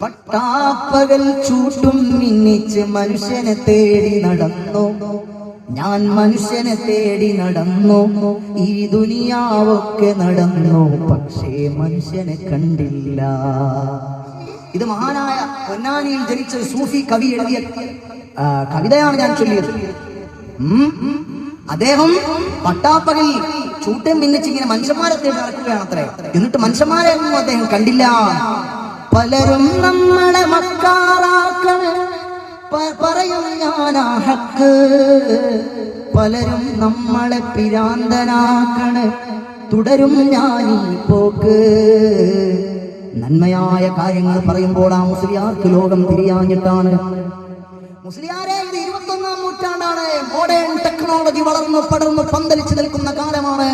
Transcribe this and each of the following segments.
പട്ടാപ്പകൽ ചൂട്ടും മിന്നിച്ച് മനുഷ്യനെ തേടി നടന്നു. ഞാൻ മനുഷ്യനെ തേടി നടന്നു. ഈ ദുനിയാവൊക്കെ നടന്നു. പക്ഷേ മനുഷ്യനെ കണ്ടില്ല. ഇത് മഹാനായ പൊന്നാനിയിൽ ജനിച്ച സൂഫി കവി എഴുതിയ കവിതയാണ് ഞാൻ ചൊല്ലിയത്. അദ്ദേഹം പട്ടാപ്പകൽ ചൂട്ടം മിന്നിച്ച് ഇങ്ങനെ മനുഷ്യന്മാരെ തേടി നടക്കുകയാണത്രേ. എന്നിട്ട് മനുഷ്യന്മാരെ ഒന്നും അദ്ദേഹം കണ്ടില്ല. പലരും നമ്മളെ മക്കാറാക്കണേ പറയും ഞാനാ ഹക്ക്. പലരും നമ്മളെ പിരാന്തനാക്കണ് തുടരും ഞാനീ പോക്ക്. നന്മയായ കാര്യങ്ങൾ പറയുമ്പോൾ ആ മുസ്ലിയാർക്ക് ലോകം തിരിയാഞ്ഞിട്ടാണ്. മുസ്ലിയാരെ ഇത് ഇരുപത്തൊന്നാം നൂറ്റാണ്ടാണ്. മോഡേൺ ടെക്നോളജി വളർന്നു പടർന്നു പന്തലിച്ചു നിൽക്കുന്ന കാലമാണ്.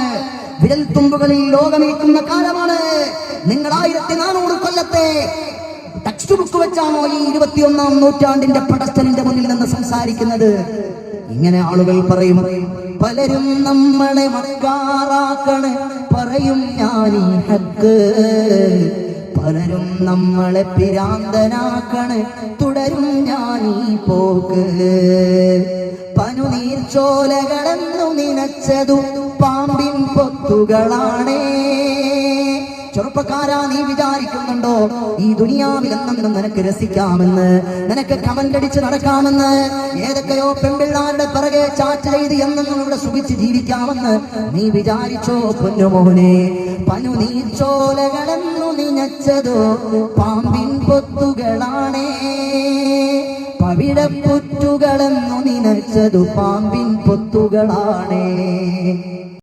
വിരൽ തുമ്പുകളിൽ ലോകമേക്കുന്ന കാലമാണ്. നിങ്ങൾ ആയിരത്തി നാനൂറ് കൊല്ലത്തെ ടെക്സ്റ്റ് ബുക്ക് വെച്ചാണോ ഈ ഇരുപത്തിയൊന്നാം നൂറ്റാണ്ടിന്റെ പടസ്റ്റലിന്റെ മുന്നിൽ നിന്ന് സംസാരിക്കുന്നത്? ഇങ്ങനെ ആളുകൾ പറയും പലരും നമ്മളെ മറികാറാക്കണേ പറയും ഞാൻ ഈ ഹക്ക്. പലരും നമ്മളെ പിരാന്തനാക്കണേ തുടരും ഞാൻ ഈ പോക്ക്. പനുനീർ ചോലകളെന്നു നിനച്ചതു പാമ്പിൻ പൊത്തുകളാണേ. ചെറുപ്പക്കാരാ നീ വിചാരിക്കുന്നുണ്ടോ? ഈ ദുനിയാവിൽ എന്നെങ്കിലും നിനക്ക് രസിക്കാമെന്ന്? നിനക്ക് കമന്റ് അടിച്ച് നടക്കാമെന്ന്? ഏതൊക്കെയോ പെൺപിള്ളാരുടെ പിറകെ ചാറ്റ് ചെയ്ത് എന്നെന്നും ഇവിടെ സുഖിച്ച് ജീവിക്കാമെന്ന് നീ വിചാരിച്ചോ പൊന്നുമോനെ? പനു നീ ചോലകളെന്നു നിനച്ചതോ? പാമ്പിൻ പൊത്തുകളാണേ. പവിടപ്പുറ്റുകളെന്നു നിനച്ചതു? പാമ്പിൻ പൊത്തുകളാണേ.